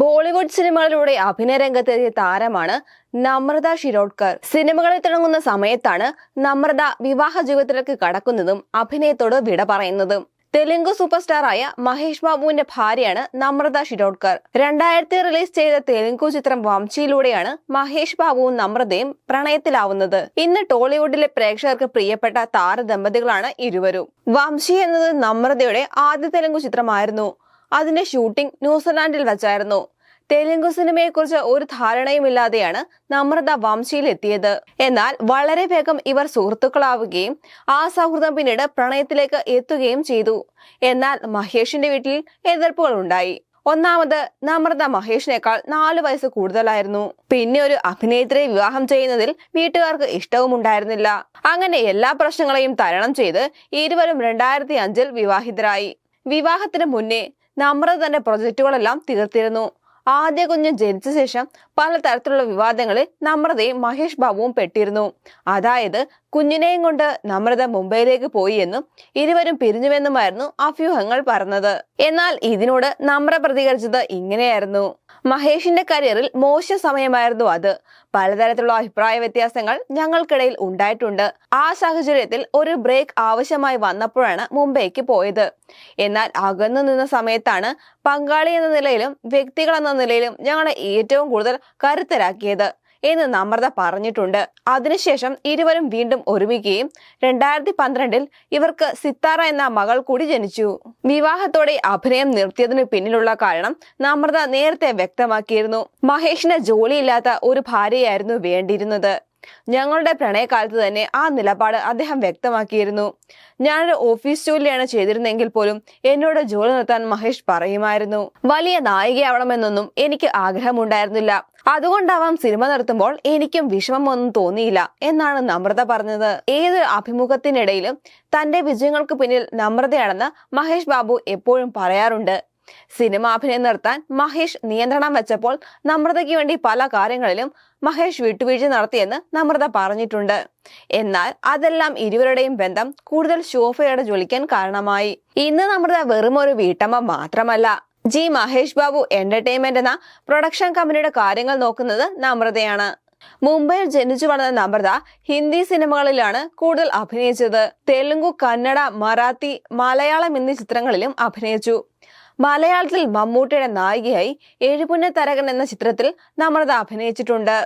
ബോളിവുഡ് സിനിമകളിലൂടെ അഭിനയ രംഗത്തെത്തിയ താരമാണ് നമ്രത ഷിരോഡ്കർ സിനിമകളിൽ തിളങ്ങുന്ന സമയത്താണ് നമ്രത വിവാഹ ജീവിതത്തിലേക്ക് കടക്കുന്നതും അഭിനയത്തോട് വിട പറയുന്നതും. തെലുങ്ക് സൂപ്പർ സ്റ്റാറായ മഹേഷ് ബാബുവിന്റെ ഭാര്യയാണ് നമ്രത ഷിരോഡ്കർ രണ്ടായിരത്തി റിലീസ് ചെയ്ത തെലുങ്കു ചിത്രം വംശിയിലൂടെയാണ് മഹേഷ് ബാബുവും നമ്രതയും പ്രണയത്തിലാവുന്നത്. ഇന്ന് ടോളിവുഡിലെ പ്രേക്ഷകർക്ക് പ്രിയപ്പെട്ട താരദമ്പതികളാണ് ഇരുവരും. വംശി എന്നത് നമ്രതയുടെ ആദ്യ തെലുങ്കു ചിത്രമായിരുന്നു. അതിന്റെ ഷൂട്ടിംഗ് ന്യൂസിലാൻഡിൽ വെച്ചായിരുന്നു. തെലുങ്ക് സിനിമയെക്കുറിച്ച് ഒരു ധാരണയുമില്ലാതെയാണ് നമ്രത വംശിയിലെത്തിയത് എന്നാൽ വളരെ വേഗം ഇവർ സുഹൃത്തുക്കളാവുകയും ആ സൗഹൃദം പിന്നീട് പ്രണയത്തിലേക്ക് എത്തുകയും ചെയ്തു. എന്നാൽ മഹേഷിന്റെ വീട്ടിൽ എതിർപ്പുകൾ ഉണ്ടായി. ഒന്നാമത് നമ്രത മഹേഷിനേക്കാൾ നാലു വയസ്സ് കൂടുതലായിരുന്നു. പിന്നെ ഒരു അഭിനേത്രിയെ വിവാഹം ചെയ്യുന്നതിൽ വീട്ടുകാർക്ക് ഇഷ്ടവും ഉണ്ടായിരുന്നില്ല. അങ്ങനെ എല്ലാ പ്രശ്നങ്ങളെയും തരണം ചെയ്ത് ഇരുവരും രണ്ടായിരത്തി അഞ്ചിൽ വിവാഹിതരായി. വിവാഹത്തിന് മുന്നേ നമ്രത തന്റെ പ്രൊജക്റ്റുകളെല്ലാം തീർത്തിരുന്നു ആദ്യ കുഞ്ഞ് ജനിച്ച ശേഷം പല തരത്തിലുള്ള വിവാദങ്ങളിൽ നമ്രതയും മഹേഷ് ബാബുവും പെട്ടിരുന്നു. അതായത് കുഞ്ഞിനെയും കൊണ്ട് നമ്രത മുംബൈയിലേക്ക് പോയി എന്നും ഇരുവരും പിരിഞ്ഞുവെന്നുമായിരുന്നു അഭ്യൂഹങ്ങൾ പറഞ്ഞത്. എന്നാൽ ഇതിനോട് നമ്ര പ്രതികരിച്ചത് ഇങ്ങനെയായിരുന്നു. മഹേഷിന്റെ കരിയറിൽ മോശ സമയമായിരുന്നു അത്. പലതരത്തിലുള്ള അഭിപ്രായ വ്യത്യാസങ്ങൾ ഞങ്ങൾക്കിടയിൽ ഉണ്ടായിട്ടുണ്ട്. ആ സാഹചര്യത്തിൽ ഒരു ബ്രേക്ക് ആവശ്യമായി വന്നപ്പോഴാണ് മുംബൈക്ക് പോയത്. എന്നാൽ അകന്നു നിന്ന സമയത്താണ് പങ്കാളി എന്ന നിലയിലും വ്യക്തികൾ എന്ന നിലയിലും ഞങ്ങളെ ഏറ്റവും കൂടുതൽ കരുത്തരാക്കിയത്. എന്ന് നമ്രത പറഞ്ഞിട്ടുണ്ട്. അതിനുശേഷം ഇരുവരും വീണ്ടും ഒരുമിക്കുകയും രണ്ടായിരത്തി പന്ത്രണ്ടിൽ ഇവർക്ക് സിത്താറ എന്ന മകൾ കൂടി ജനിച്ചു. വിവാഹത്തോടെ അഭിനയം നിർത്തിയതിനു പിന്നിലുള്ള കാരണം നമ്രത നേരത്തെ വ്യക്തമാക്കിയിരുന്നു. മഹേഷിന് ജോലിയില്ലാത്ത ഒരു ഭാര്യയായിരുന്നു വേണ്ടിയിരുന്നത്. ഞങ്ങളുടെ പ്രണയകാലത്ത് തന്നെ ആ നിലപാട് അദ്ദേഹം വ്യക്തമാക്കിയിരുന്നു. ഞാനൊരു ഓഫീസ് ജോലിയാണ് ചെയ്തിരുന്നെങ്കിൽ പോലും എന്നോട് ജോലി നിർത്താൻ മഹേഷ് പറയുമായിരുന്നു. വലിയ നായികയാവണമെന്നൊന്നും എനിക്ക് ആഗ്രഹമുണ്ടായിരുന്നില്ല. അതുകൊണ്ടാവാം സിനിമ നിർത്തുമ്പോൾ എനിക്കും വിഷമമൊന്നും തോന്നിയില്ല എന്നാണ് നമ്രത പറഞ്ഞത്. ഏതൊരു അഭിമുഖത്തിനിടയിലും തന്റെ വിജയങ്ങൾക്ക് പിന്നിൽ നമ്രതയാണെന്ന് മഹേഷ് ബാബു എപ്പോഴും പറയാറുണ്ട്. സിനിമ അഭിനയം നിർത്താൻ മഹേഷ് നിയന്ത്രണം വെച്ചപ്പോൾ നമ്രതയ്ക്ക് വേണ്ടി പല കാര്യങ്ങളിലും മഹേഷ് വിട്ടുവീഴ്ച നടത്തിയെന്ന് നമ്രത പറഞ്ഞിട്ടുണ്ട്. എന്നാൽ അതെല്ലാം ഇരുവരുടെയും ബന്ധം കൂടുതൽ ശോഭയോടെ ജ്വലിക്കാൻ കാരണമായി. ഇന്ന് നമ്രത വെറും ഒരു വീട്ടമ്മ മാത്രമല്ല. ജി മഹേഷ് ബാബു എന്റർടൈൻമെന്റ് എന്ന പ്രൊഡക്ഷൻ കമ്പനിയുടെ കാര്യങ്ങൾ നോക്കുന്നത് നമ്രതയാണ്. മുംബൈയിൽ ജനിച്ചു വളർന്ന നമ്രത ഹിന്ദി സിനിമകളിലാണ് കൂടുതൽ അഭിനയിച്ചത്. തെലുങ്കു കന്നഡ മറാത്തി മലയാളം എന്നീ ചിത്രങ്ങളിലും അഭിനയിച്ചു. മലയാളത്തിൽ മമ്മൂട്ടിയുടെ നായികയായി എഴുപുന്ന തരകൻ എന്ന ചിത്രത്തിൽ നമ്രത അഭിനയിച്ചിട്ടുണ്ട്.